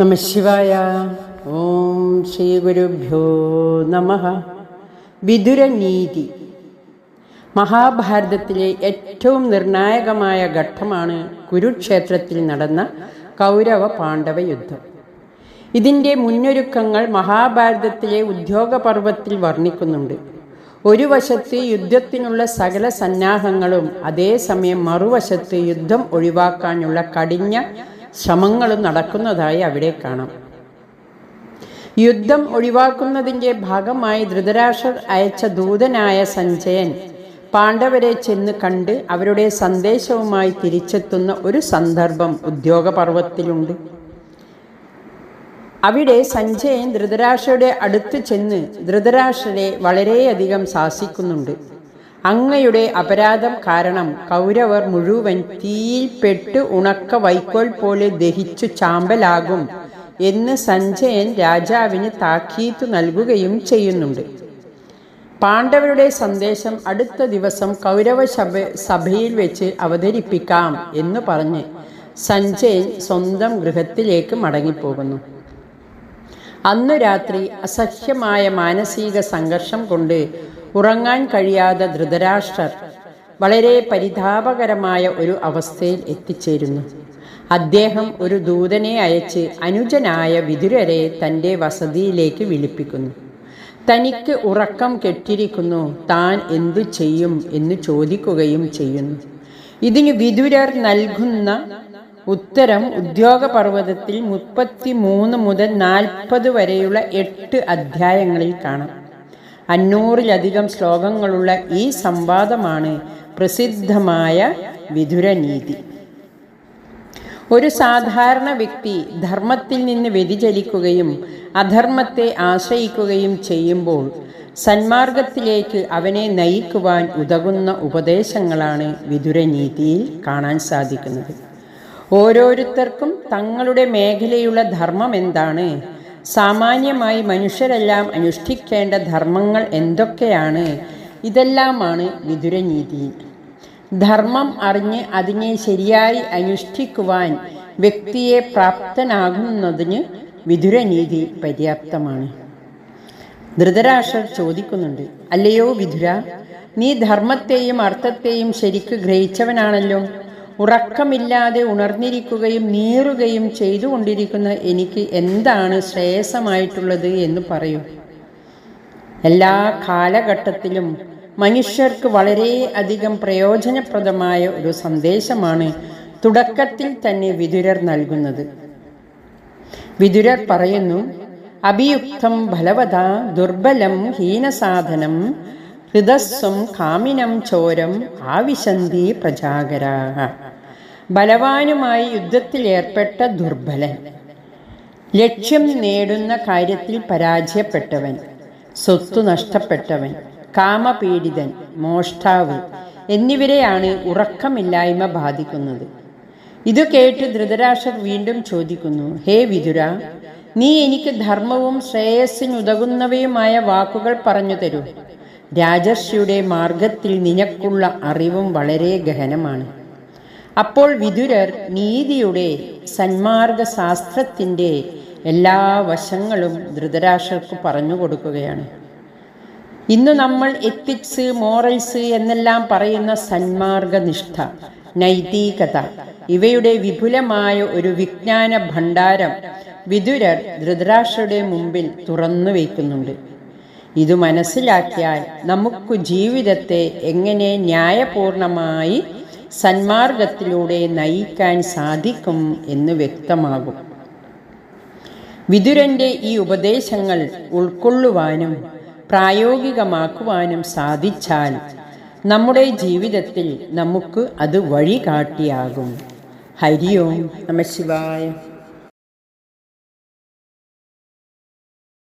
നമ ശിവായ ഓം ശ്രീ ഗുരുഭ്യോ നമ വിദുരനീതി. മഹാഭാരതത്തിലെ ഏറ്റവും നിർണായകമായ ഘട്ടമാണ് കുരുക്ഷേത്രത്തിൽ നടന്ന കൗരവ പാണ്ഡവ യുദ്ധം. ഇതിന്റെ മുന്നൊരുക്കങ്ങൾ മഹാഭാരതത്തിലെ ഉദ്യോഗപർവത്തിൽ വർണിക്കുന്നുണ്ട്. ഒരു വശത്ത് യുദ്ധത്തിനുള്ള സകല സന്നാഹങ്ങളും അതേസമയം മറുവശത്ത് യുദ്ധം ഒഴിവാക്കാനുള്ള കടിഞ്ഞ ശ്രമങ്ങളും നടക്കുന്നതായി അവിടെ കാണാം. യുദ്ധം ഒഴിവാക്കുന്നതിന്റെ ഭാഗമായി ധൃതരാഷ്ട്രർ അയച്ച ദൂതനായ സഞ്ജയൻ പാണ്ഡവരെ ചെന്ന് കണ്ട് അവരുടെ സന്ദേശവുമായി തിരിച്ചെത്തുന്ന ഒരു സന്ദർഭം ഉദ്യോഗപർവത്തിലുണ്ട് അവിടെ സഞ്ജയൻ ധൃതരാഷ്ട്രയുടെ അടുത്ത് ചെന്ന് ധൃതരാഷ്ട്രരെ വളരെയധികം ശാസിക്കുന്നുണ്ട്. അങ്ങയുടെ അപരാധം കാരണം കൗരവർ മുഴുവൻ തീയിൽപ്പെട്ട് ഉണക്ക വൈക്കോൽ പോലെ ദഹിച്ചു ചാമ്പലാകും എന്ന് സഞ്ജയൻ രാജാവിന് താക്കീത്തു നൽകുകയും ചെയ്യുന്നുണ്ട്. പാണ്ഡവരുടെ സന്ദേശം അടുത്ത ദിവസം കൗരവ സഭ സഭയിൽ വെച്ച് അവതരിപ്പിക്കാം എന്ന് പറഞ്ഞ് സഞ്ജയൻ സ്വന്തം ഗൃഹത്തിലേക്ക് മടങ്ങിപ്പോകുന്നു. അന്നു രാത്രി അസഹ്യമായ മാനസിക സംഘർഷം കൊണ്ട് ഉറങ്ങാൻ കഴിയാതെ ധൃതരാഷ്ട്രർ വളരെ പരിതാപകരമായ ഒരു അവസ്ഥയിൽ എത്തിച്ചേരുന്നു. അദ്ദേഹം ഒരു ദൂതനെ അയച്ച് അനുജനായ വിതുരരെ തന്റെ വസതിയിലേക്ക് വിളിപ്പിക്കുന്നു. തനിക്ക് ഉറക്കം കെട്ടിരിക്കുന്നു താൻ എന്തു ചെയ്യും എന്ന് ചോദിക്കുകയും ചെയ്യുന്നു. ഇതിന് വിതുരർ നൽകുന്ന ഉത്തരം ഉദ്യോഗപർവതത്തിൽ മുപ്പത്തി മൂന്ന് മുതൽ നാൽപ്പത് വരെയുള്ള എട്ട് അധ്യായങ്ങളിൽ കാണാം. അഞ്ഞൂറിലധികം ശ്ലോകങ്ങളുള്ള ഈ സംവാദമാണ് പ്രസിദ്ധമായ വിധുരനീതി. ഒരു സാധാരണ വ്യക്തി ധർമ്മത്തിൽ നിന്ന് വ്യതിചലിക്കുകയും അധർമ്മത്തെ ആശ്രയിക്കുകയും ചെയ്യുമ്പോൾ സന്മാർഗത്തിലേക്ക് അവനെ നയിക്കുവാൻ ഉതകുന്ന ഉപദേശങ്ങളാണ് വിതുരനീതിയിൽ കാണാൻ സാധിക്കുന്നത്. ഓരോരുത്തർക്കും തങ്ങളുടെ മേഖലയുള്ള ധർമ്മം എന്താണ്? സാമാന്യമായി മനുഷ്യരെല്ലാം അനുഷ്ഠിക്കേണ്ട ധർമ്മങ്ങൾ എന്തൊക്കെയാണ്? ഇതെല്ലാമാണ് വിതുരനീതി. ധർമ്മം അറിഞ്ഞ് അതിനെ ശരിയായി അനുഷ്ഠിക്കുവാൻ വ്യക്തിയെ പ്രാപ്തനാകുന്നതിന് വിതുരനീതി പര്യാപ്തമാണ്. ധൃതരാഷ്ട്രർ ചോദിക്കുന്നുണ്ട് അല്ലയോ വിതുര നീ ധർമ്മത്തെയും അർത്ഥത്തെയും ശരിക്ക് ഗ്രഹിച്ചവനാണല്ലോ? ഉറക്കമില്ലാതെ ഉണർന്നിരിക്കുകയും നീറുകയും ചെയ്തുകൊണ്ടിരിക്കുന്ന എനിക്ക് എന്താണ് ശ്രേയസമായിട്ടുള്ളത് എന്ന് പറയൂ. എല്ലാ കാലഘട്ടത്തിലും മനുഷ്യർക്ക് വളരെ അധികം പ്രയോജനപ്രദമായ ഒരു സന്ദേശമാണ് തുടക്കത്തിൽ തന്നെ വിതുരർ നൽകുന്നത്. വിതുരർ പറയുന്നു അഭിയുക്തം ഫലവത ദുർബലം ഹീനസാധനം ഹൃദസ്വം കാമിനം ചോരം ആവിശന്തി പ്രജാകരാഹ ബലവാനുമായി യുദ്ധത്തിൽ ഏർപ്പെട്ട ദുർബലൻ. ലക്ഷ്യം നേടുന്ന കാര്യത്തിൽ പരാജയപ്പെട്ടവൻ സ്വത്തു നഷ്ടപ്പെട്ടവൻ കാമപീഡിതൻ മോഷ്ടാവ് എന്നിവരെയാണ് ഉറക്കമില്ലായ്മ ബാധിക്കുന്നത്. ഇത് കേട്ട് ധൃതരാഷ്ട്രർ വീണ്ടും ചോദിക്കുന്നു ഹേ വിതുര നീ എനിക്ക് ധർമ്മവും ശ്രേയസ്സിനുതകുന്നവയുമായ വാക്കുകൾ പറഞ്ഞു തരൂ. രാജർഷിയുടെ മാർഗത്തിൽ നിനക്കുള്ള അറിവും വളരെ ഗഹനമാണ്. അപ്പോൾ വിതുരർ നീതിയുടെ സന്മാർഗ ശാസ്ത്രത്തിന്റെ എല്ലാ വശങ്ങളും ധൃതരാഷ്ട്രർക്ക് പറഞ്ഞു കൊടുക്കുകയാണ്. ഇന്ന് നമ്മൾ എത്തിക്സ് മോറൽസ് എന്നെല്ലാം പറയുന്ന സന്മാർഗനിഷ്ഠ നൈതികത ഇവയുടെ വിപുലമായ ഒരു വിജ്ഞാന ഭണ്ഡാരം വിതുരർ ധൃതരാഷ്ട്രയുടെ മുമ്പിൽ തുറന്നു വയ്ക്കുന്നുണ്ട്. ഇത് മനസ്സിലാക്കിയാൽ നമുക്ക് ജീവിതത്തെ എങ്ങനെ ന്യായപൂർണമായി സന്മാർഗത്തിലൂടെ നയിക്കാൻ സാധിക്കും എന്ന് വ്യക്തമാകും. വിതുരന്റെ ഈ ഉപദേശങ്ങൾ ഉൾക്കൊള്ളുവാനും പ്രായോഗികമാക്കുവാനും സാധിച്ചാൽ നമ്മുടെ ജീവിതത്തിൽ നമുക്ക് അത് വഴികാട്ടിയാകും. ഹരി ഓം നമ ശിവായ.